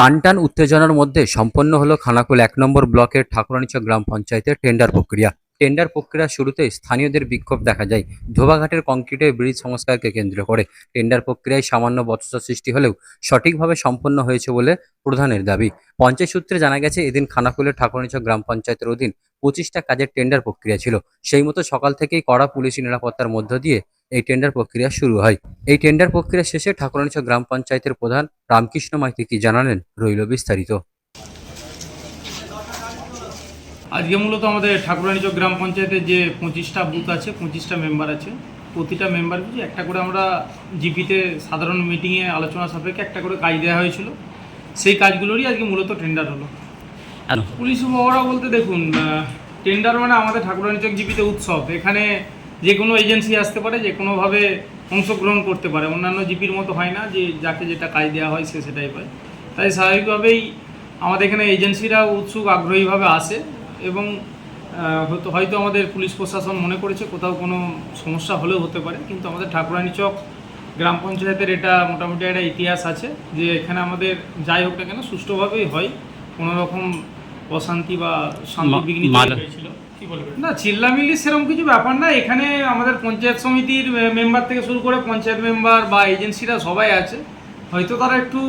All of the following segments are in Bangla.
টান টান উত্তেজনার মধ্যে সম্পন্ন হলো খানাকুল এক নম্বর ব্লকের ঠাকুরানীচক গ্রাম পঞ্চায়েতের টেন্ডার প্রক্রিয়া। টেন্ডার প্রক্রিয়ার শুরুতে স্থানীয়দের বিক্ষোভ দেখা যায়। ধোবাঘাটের কংক্রিটের ব্রিজ সংস্কারকে কেন্দ্র করে। টেন্ডার প্রক্রিয়ায় সামান্য বচসা সৃষ্টি হলেও সঠিকভাবে সম্পন্ন হয়েছে বলে প্রধানের দাবি। পঞ্চায়েত সূত্রে জানা গেছে, এদিন খানাকুলের ঠাকুরানীচক গ্রাম পঞ্চায়েতের অধীন পঁচিশটা কাজের টেন্ডার প্রক্রিয়া ছিল। সেই মতো সকাল থেকেই কড়া পুলিশি নিরাপত্তার মধ্য দিয়ে এই টেন্ডার প্রক্রিয়া শুরু হয়। এই টেন্ডার প্রক্রিয়া শেষে ঠাকুরানীচক গ্রাম পঞ্চায়েতের প্রধান রামকৃষ্ণ মাইতি কি জানালেন রইল বিস্তারিত। আজকে মূলত আমাদের ঠাকুরানীচক গ্রাম পঞ্চায়েতের যে পঁচিশটা বুথ আছে পঁচিশটা মেম্বার আছে প্রতিটা মেম্বার একটা করে আমরা জিপিতে সাধারণ মিটিংয়ে আলোচনা সাপেক্ষে একটা করে কাজ দেওয়া হয়েছিল। সেই কাজগুলোরই আজকে মূলত টেন্ডার হলো। পুলিশ উপহারা বলতে দেখুন টেন্ডার মানে আমাদের ঠাকুরানীচক জিপিতে উৎসব। এখানে যে কোনো এজেন্সি আসতে পারে যে কোনোভাবে অংশগ্রহণ করতে পারে। অন্যান্য জিপির মতো হয় না যে যাকে যেটা কাজ দেওয়া হয় সে সেটাই পায়। তাই স্বাভাবিকভাবেই আমাদের এখানে এজেন্সিরা উৎসুক আগ্রহীভাবে আসে এবং হয়তো হয়তো আমাদের পুলিশ প্রশাসন মনে করেছে কোথাও কোনো সমস্যা হলেও হতে পারে কিন্তু আমাদের ঠাকুরানী চক গ্রাম পঞ্চায়েতের এটা মোটামুটি একটা ইতিহাস আছে যে এখানে আমাদের যাই হোক না কেন সুষ্ঠুভাবেই হয়। কোনো রকম অশান্তি বা শান্তি বিঘ্নিত হয়েছিল। না চিল্লামিল্লি সেরকম কিছু ব্যাপার না। এখানে আমাদের পঞ্চায়েত সমিতির মেম্বার থেকে শুরু করে পঞ্চায়েত মেম্বার বা এজেন্সিরা সবাই আছে। হয়তো তারা একটু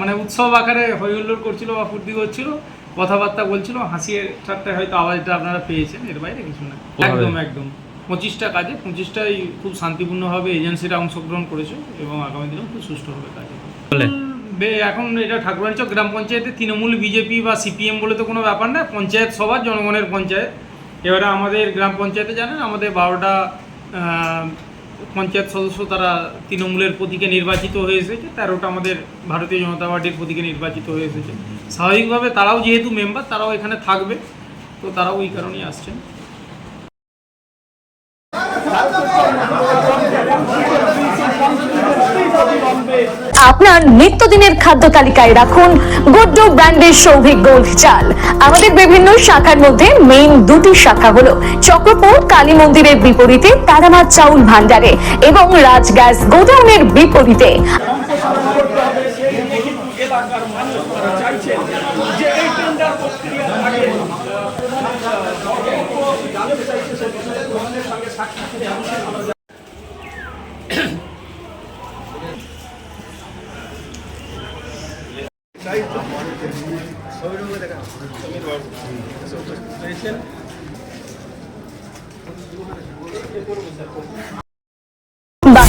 মানে উৎসব আকারে হই হুল্লোড় করছিল বা ফুর্তি করছিল কথাবার্তা বলছিল হাসি ঠাট্টায় হয়তো আওয়াজটা আপনারা পেয়েছেন এর বাইরে কিছু না। একদম একদম। পঁচিশটা কাজে পঁচিশটাই খুব শান্তিপূর্ণভাবে এজেন্সিরা অংশগ্রহণ করেছে এবং আগামী দিনেও খুব সুষ্ঠুভাবে কাজ হবে। এখন এটা ঠাকুরাঞ্চক গ্রাম পঞ্চায়েতে তৃণমূল বিজেপি বা সিপিএম বলে তো কোনো ব্যাপার না পঞ্চায়েত সবার জনগণের পঞ্চায়েত এবারে আমাদের গ্রাম পঞ্চায়েতে জানেন আমাদের বারোটা পঞ্চায়েত সদস্য তারা তৃণমূলের প্রতীকে নির্বাচিত হয়ে এসেছে তেরোটা আমাদের ভারতীয় জনতা পার্টির প্রতীকে নির্বাচিত হয়ে এসেছে স্বাভাবিকভাবে তারাও যেহেতু মেম্বার তারাও এখানে থাকবে তো তারাও ওই কারণেই আসছেন আপনার নিত্যদিনের খাদ্য তালিকায় রাখুন গুড্ডু ব্র্যান্ডের সৌভিক গোল্ড চাল। আমাদের বিভিন্ন শাখার মধ্যে মেইন দুটি শাখা হলো চক্রপুর, কালী মন্দিরের বিপরীতে তারামাত চাউল ভান্ডারে এবং রাজ গ্যাস গোডাউনের বিপরীতে। స్పెషల్